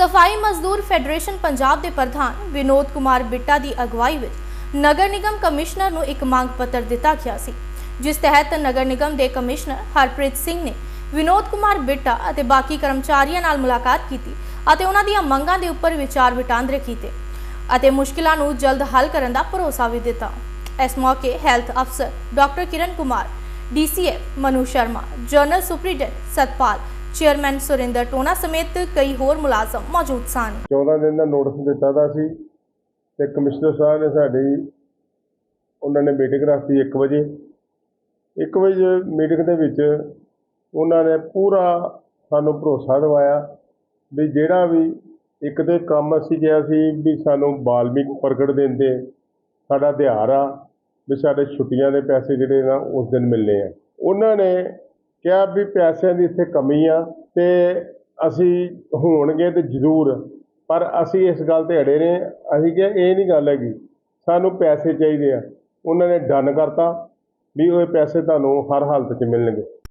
ਸਫ਼ਾਈ ਮਜ਼ਦੂਰ ਫੈਡਰੇਸ਼ਨ ਪੰਜਾਬ ਦੇ ਪ੍ਰਧਾਨ ਵਿਨੋਦ ਕੁਮਾਰ ਬਿੱਟਾ ਦੀ ਅਗਵਾਈ ਵਿੱਚ ਨਗਰ ਨਿਗਮ ਕਮਿਸ਼ਨਰ ਨੂੰ ਇੱਕ ਮੰਗ ਪੱਤਰ ਦਿੱਤਾ ਗਿਆ ਸੀ, ਜਿਸ ਤਹਿਤ ਨਗਰ ਨਿਗਮ ਦੇ ਕਮਿਸ਼ਨਰ ਹਰਪ੍ਰੀਤ ਸਿੰਘ ਨੇ ਵਿਨੋਦ ਕੁਮਾਰ ਬਿੱਟਾ ਅਤੇ ਬਾਕੀ ਕਰਮਚਾਰੀਆਂ ਨਾਲ ਮੁਲਾਕਾਤ ਕੀਤੀ ਅਤੇ ਉਹਨਾਂ ਦੀਆਂ ਮੰਗਾਂ ਦੇ ਉੱਪਰ ਵਿਚਾਰ ਵਟਾਂਦਰੇ ਕੀਤੇ ਅਤੇ ਮੁਸ਼ਕਿਲਾਂ ਨੂੰ ਜਲਦ ਹੱਲ ਕਰਨ ਦਾ ਭਰੋਸਾ ਵੀ ਦਿੱਤਾ। ਇਸ ਮੌਕੇ ਹੈਲਥ ਅਫਸਰ doctor Kiran Kumar, DCF Manu Sharma, general superintendent Satpal chairman Surinder Tona ਸਮੇਤ ਕਈ ਹੋਰ ਮੁਲਾਜ਼ਮ ਮੌਜੂਦ ਸਨ। 14 ਦਿਨ ਦਾ ਨੋਟਿਸ ਦਿੱਤਾ ਦਾ ਸੀ ਤੇ ਕਮਿਸ਼ਨਰ ਸਾਹਿਬ ਨੇ ਸਾਡੀ, ਉਹਨਾਂ ਨੇ ਮੀਟਿੰਗ ਰੱਖੀ 1 ਵਜੇ। 1 ਵਜੇ ਮੀਟਿੰਗ ਦੇ ਵਿੱਚ ਉਹਨਾਂ ਨੇ ਪੂਰਾ ਸਾਨੂੰ ਭਰੋਸਾ ਦਿਵਾਇਆ ਵੀ ਜਿਹੜਾ ਵੀ ਇੱਕ ਤੇ ਕੰਮ ਅਸੀਂ ਕਿਹਾ ਸੀ ਵੀ ਸਾਨੂੰ ਬਾਲਮੀਕ ਪ੍ਰਗਟ ਦਿੰਦੇ, ਸਾਡਾ ਦਿਹਾੜ ਆ ਵੀ ਸਾਡੇ ਛੁੱਟੀਆਂ ਦੇ ਪੈਸੇ ਜਿਹੜੇ ਨਾ ਉਸ ਦਿਨ ਮਿਲਨੇ ਆ। ਉਹਨਾਂ ਨੇ ਕਿਹਾ ਵੀ ਪੈਸਿਆਂ ਦੀ ਇੱਥੇ ਕਮੀ ਆ ਤੇ ਅਸੀਂ ਹੋਣਗੇ ਤੇ ਜ਼ਰੂਰ। ਪਰ ਅਸੀਂ ਇਸ ਗੱਲ ਤੇ ਅੜੇ ਨੇ, ਅਸੀਂ ਕਿਹਾ ਇਹ ਨਹੀਂ ਗੱਲ ਹੈਗੀ, ਸਾਨੂੰ ਪੈਸੇ ਚਾਹੀਦੇ ਆ। ਉਹਨਾਂ ਨੇ ਡਨ ਕਰਤਾ ਵੀ ਉਹ ਪੈਸੇ ਤੁਹਾਨੂੰ ਹਰ ਹਾਲਤ 'ਚ ਮਿਲਣਗੇ।